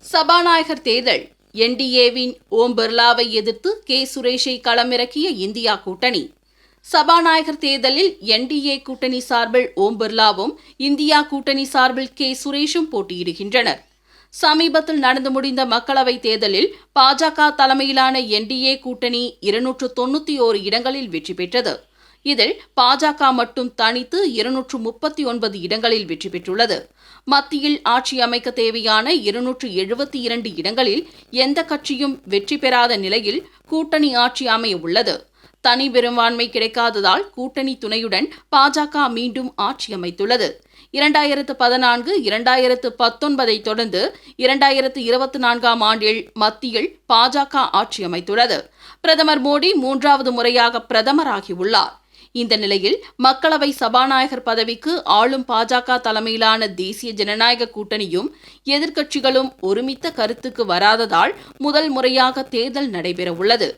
சபாநாயகர் தேர்தல். என்டிஏவின் ஓம் பிர்லாவை எதிர்த்து கே. சுரேஷை களமிறக்கிய இந்தியா கூட்டணி. சபாநாயகர் தேர்தலில் என்டிஏ கூட்டணி சார்பில் ஓம் பிர்லாவும் இந்தியா கூட்டணி சார்பில் கே. சுரேஷும் போட்டியிடுகின்றனர். சமீபத்தில் நடந்து முடிந்த மக்களவைத் தேர்தலில் பாஜக தலைமையிலான என்டிஏ கூட்டணி இருநூற்று தொண்ணூத்தி ஓரு இடங்களில் வெற்றி பெற்றது. இதில் பாஜக மட்டும் தனித்து இருநூற்று முப்பத்தி ஒன்பது இடங்களில் வெற்றி பெற்றுள்ளது. மத்தியில் ஆட்சி அமைக்க தேவையான இருநூற்று எழுபத்தி இரண்டு இடங்களில் எந்த கட்சியும் வெற்றி பெறாத நிலையில் கூட்டணி ஆட்சி அமைய உள்ளது. தனி பெரும்பான்மை கிடைக்காததால் கூட்டணி துணையுடன் பாஜக மீண்டும் ஆட்சி அமைத்துள்ளது. இரண்டாயிரத்து பதினான்கு இரண்டாயிரத்து பத்தொன்பதை தொடர்ந்து இரண்டாயிரத்து இருபத்தி நான்காம் ஆண்டில் மத்தியில் பாஜக ஆட்சி அமைத்துள்ளது. பிரதமர் மோடி மூன்றாவது முறையாக பிரதமராகியுள்ளார் இந்த நிலையில் மக்களவை சபாநாயகர் பதவிக்கு ஆளும் பாஜக தலைமையிலான தேசிய ஜனநாயக கூட்டணியும் எதிர்க்கட்சிகளும் ஒருமித்த கருத்துக்கு வராததால் முதல் முறையாக தேர்தல் நடைபெறவுள்ளது.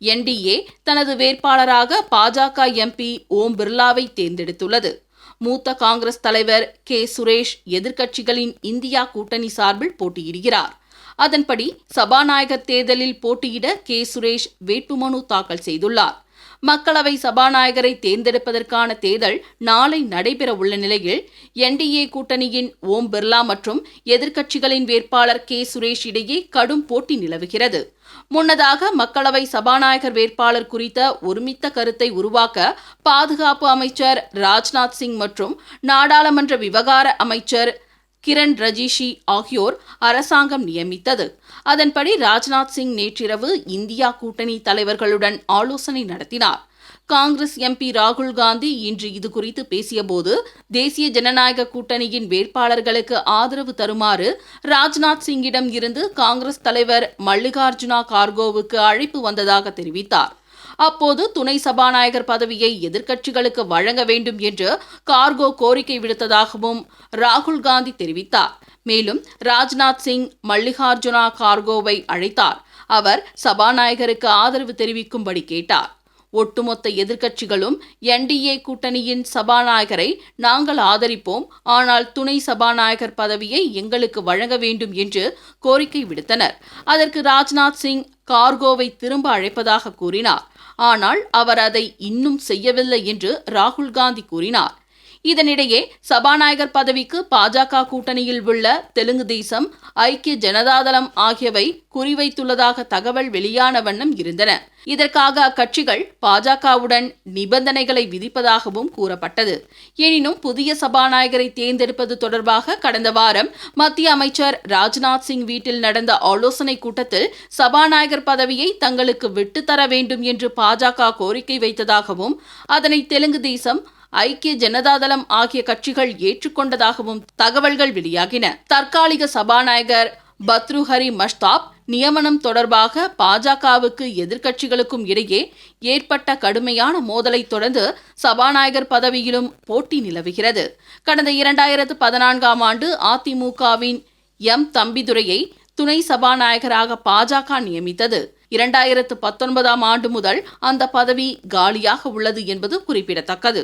என்டிஏ தனது வேட்பாளராக பாஜக எம்பி ஓம் பிர்லாவை தேர்ந்தெடுத்துள்ளது. மூத்த காங்கிரஸ் தலைவர் கே சுரேஷ் எதிர்க்கட்சிகளின் இந்தியா கூட்டணி சார்பில் போட்டியிடுகிறார். அதன்படி சபாநாயகர் தேர்தலில் போட்டியிட கே சுரேஷ் வேட்புமனு தாக்கல் செய்துள்ளார். மக்களவை சபாநாயகரை தேர்ந்தெடுப்பதற்கான தேர்தல் நாளை நடைபெற உள்ள நிலையில் என்டிஏ கூட்டணியின் ஓம் பிர்லா மற்றும் எதிர்க்கட்சிகளின் வேட்பாளர் கே சுரேஷ் இடையே கடும் போட்டி நிலவுகிறது. முன்னதாக மக்களவை சபாநாயகர் வேட்பாளர் குறித்த ஒருமித்த கருத்தை உருவாக்க பாதுகாப்பு அமைச்சர் ராஜ்நாத் சிங் மற்றும் நாடாளுமன்ற விவகார அமைச்சர் கிரண் ரஜிஷி ஆகியோர் அரசாங்கம் நியமித்தது. அதன்படி ராஜ்நாத் சிங் நேற்றிரவு இந்தியா கூட்டணி தலைவர்களுடன் ஆலோசனை நடத்தினார். காங்கிரஸ் எம்பி ராகுல் காந்தி இன்று இதுகுறித்து பேசியபோது தேசிய ஜனநாயக கூட்டணியின் வேட்பாளர்களுக்கு ஆதரவு தருமாறு ராஜ்நாத் சிங்கிடம் இருந்து காங்கிரஸ் தலைவர் மல்லிகார்ஜுனா கார்கோவுக்கு அழைப்பு வந்ததாக தெரிவித்தார். அப்போது துணை சபாநாயகர் பதவியை எதிர்க்கட்சிகளுக்கு வழங்க வேண்டும் என்று கார்கோ கோரிக்கை விடுத்ததாகவும் ராகுல் காந்தி தெரிவித்தார். மேலும் ராஜ்நாத் சிங் மல்லிகார்ஜுனா கார்கோவை அழைத்தார். அவர் சபாநாயகருக்கு ஆதரவு தெரிவிக்கும்படி கேட்டார். ஒட்டுமொத்த எதிர்க்கட்சிகளும் என்டிஏ கூட்டணியின் சபாநாயகரை நாங்கள் ஆதரிப்போம். ஆனால் துணை சபாநாயகர் பதவியை எங்களுக்கு வழங்க வேண்டும் என்று கோரிக்கை விடுத்தனர். அதற்கு ராஜ்நாத் சிங் கார்கோவை திரும்ப அழைப்பதாக கூறினார். ஆனால் அவர் அதை இன்னும் செய்யவில்லை என்று ராகுல் காந்தி கூறினார். இதனிடையே சபாநாயகர் பதவிக்கு பாஜக கூட்டணியில் உள்ள தெலுங்கு தேசம் ஐக்கிய ஜனதாதளம் ஆகியவை குறிவைத்துள்ளதாக தகவல் வெளியான வண்ணம் இருந்தன. இதற்காக அக்கட்சிகள் பாஜகவுடன் நிபந்தனைகளை விதிப்பதாகவும் கூறப்பட்டது. எனினும் புதிய சபாநாயகரை தேர்ந்தெடுப்பது தொடர்பாக கடந்த வாரம் மத்திய அமைச்சர் ராஜ்நாத் சிங் வீட்டில் நடந்த ஆலோசனை கூட்டத்தில் சபாநாயகர் பதவியை தங்களுக்கு விட்டுத்தர வேண்டும் என்று பாஜக கோரிக்கை வைத்ததாகவும் அதனை தெலுங்கு தேசம் ஐக்கிய ஜனதாதளம் ஆகிய கட்சிகள் ஏற்றுக்கொண்டதாகவும் தகவல்கள் வெளியாகின. தற்காலிக சபாநாயகர் பத்ருஹரி மஷ்தாப் நியமனம் தொடர்பாக பாஜகவுக்கு எதிர்க்கட்சிகளுக்கும் இடையே ஏற்பட்ட கடுமையான மோதலை தொடர்ந்து சபாநாயகர் பதவியிலும் போட்டி நிலவுகிறது. கடந்த இரண்டாயிரத்து பதினான்காம் ஆண்டு அதிமுகவின் எம். தம்பிதுரையை துணை சபாநாயகராக பாஜக நியமித்தது. இரண்டாயிரத்து பத்தொன்பதாம் ஆண்டு முதல் அந்த பதவி காலியாக உள்ளது என்பது குறிப்பிடத்தக்கது.